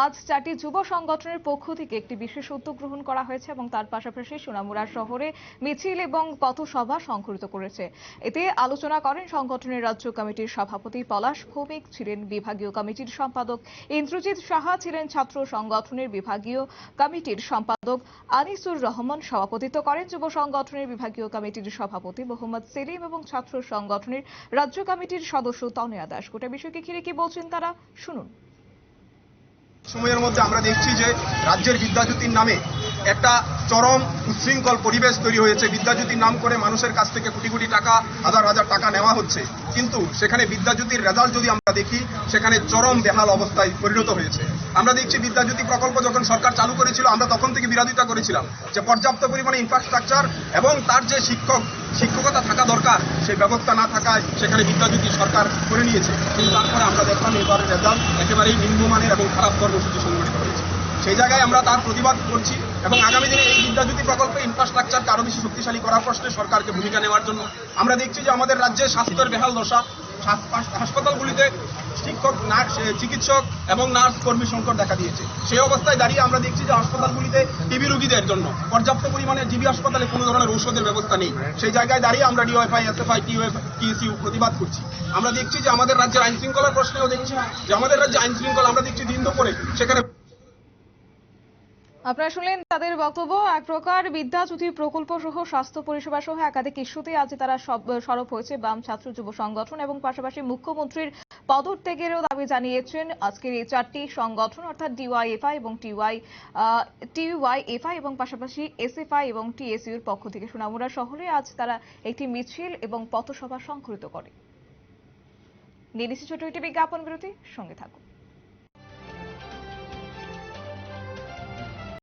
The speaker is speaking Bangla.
আজ চারটি যুব সংগঠনের পক্ষ থেকে একটি বিশেষ উদ্যোগ গ্রহণ করা হয়েছে এবং তার পাশাপাশি সোনামুড়া শহরে মিছিল এবং পথসভা সংঘটিত করেছে। এতে আলোচনা করেন সংগঠনের রাজ্য কমিটির সভাপতি পলাশ ভৌমিক, ছিলেন বিভাগীয় কমিটির সম্পাদক ইন্দ্রজিৎ সাহা, ছিলেন ছাত্র সংগঠনের বিভাগীয় কমিটির সম্পাদক আনিসুর রহমান সভাপতিত্ব করেন যুব সংগঠনের বিভাগীয় কমিটির সভাপতি মোহাম্মদ সেলিম এবং ছাত্র সংগঠনের রাজ্য কমিটির সদস্য তনয়া দাস। গোটা বিষয়কে ঘিরে কি বলছেন তারা? শুনুন। সময়ের মধ্যে আমরা দেখছি যে রাজ্যের বিদ্যাজ্যোতির নামে একটা চরম উচ্ছৃঙ্খল পরিবেশ তৈরি হয়েছে। বিদ্যাজ্যোতির নাম করে মানুষের কাছ থেকে কোটি কোটি টাকা, হাজার হাজার টাকা নেওয়া হচ্ছে। কিন্তু সেখানে বিদ্যাজ্যোতির রেজাল্ট যদি আমরা দেখি, সেখানে চরম বেহাল অবস্থায় পরিণত হয়েছে। আমরা দেখছি বিদ্যাজ্যোতি প্রকল্প যখন সরকার চালু করেছিল, আমরা তখন থেকে বিরোধিতা করেছিলাম যে পর্যাপ্ত পরিমাণে ইনফ্রাস্ট্রাকচার এবং তার যে শিক্ষক, শিক্ষকতা থাকা দরকার, সেই ব্যবস্থা না থাকায় সেখানে বিদ্যাজ্যোতি সরকার করে নিয়েছে। কিন্তু তারপরে আমরা দেখলাম এবারের রেজাল্ট একেবারেই নিম্নমানের এবং খারাপ কর্মসূচি সংগঠিত হয়েছে। সেই জায়গায় আমরা তার প্রতিবাদ করছি। এবং আগামী দিনে এই বিদ্যাজ্যোতি প্রকল্পে ইনফ্রাস্ট্রাকচারকে আরও বেশি শক্তিশালী করার প্রশ্নে সরকারকে ভূমিকা নেওয়ার জন্য আমরা দেখছি যে আমাদের রাজ্যে স্বাস্থ্যের বেহাল দশা হাসপাতালগুলিতে শিক্ষক, নার্স চিকিৎসক এবং নার্স কর্মী সংকট দেখা দিয়েছে। সেই অবস্থায় দাঁড়িয়ে আমরা দেখছি যে হাসপাতালগুলিতে টিবি রোগীদের জন্য পর্যাপ্ত পরিমাণে জিবি হাসপাতালে কোনো ধরনের ঔষধের ব্যবস্থা নেই। সেই জায়গায় দাঁড়িয়ে আমরা ডিওএফআই এসএফআই টিএসইউ প্রতিবাদ করছি। আমরা দেখছি যে আমাদের রাজ্যের আইন শৃঙ্খলার প্রশ্নেও দেখছি যে আমাদের রাজ্যে আইন শৃঙ্খলা আমরা দেখছি দিন দুপুরে সেখানে আপনারা শুনলেন তাদের বক্তব্য। এক প্রকার বিদ্যাজ্যোতি প্রকল্প সহ স্বাস্থ্য পরিষেবা সহ একাধিক ইস্যুতে আজ তারা সরব হয়েছে বাম ছাত্র যুব সংগঠন এবং পাশাপাশি মুখ্যমন্ত্রীর পদত্যাগেরও দাবি জানিয়েছেন আজকের এই চারটি সংগঠন, অর্থাৎ ডিওয়াইএফআই এবং টিওয়াই টিওয়াইএফআই এবং পাশাপাশি এসএফআই এবং টিএসইউর পক্ষ থেকে সোনামুড়া শহরে আজ তারা একটি মিছিল এবং পথসভা সংঘটিত করে। নিয়ে ছোট একটি বিজ্ঞাপন বিরতি, সঙ্গে থাকুন।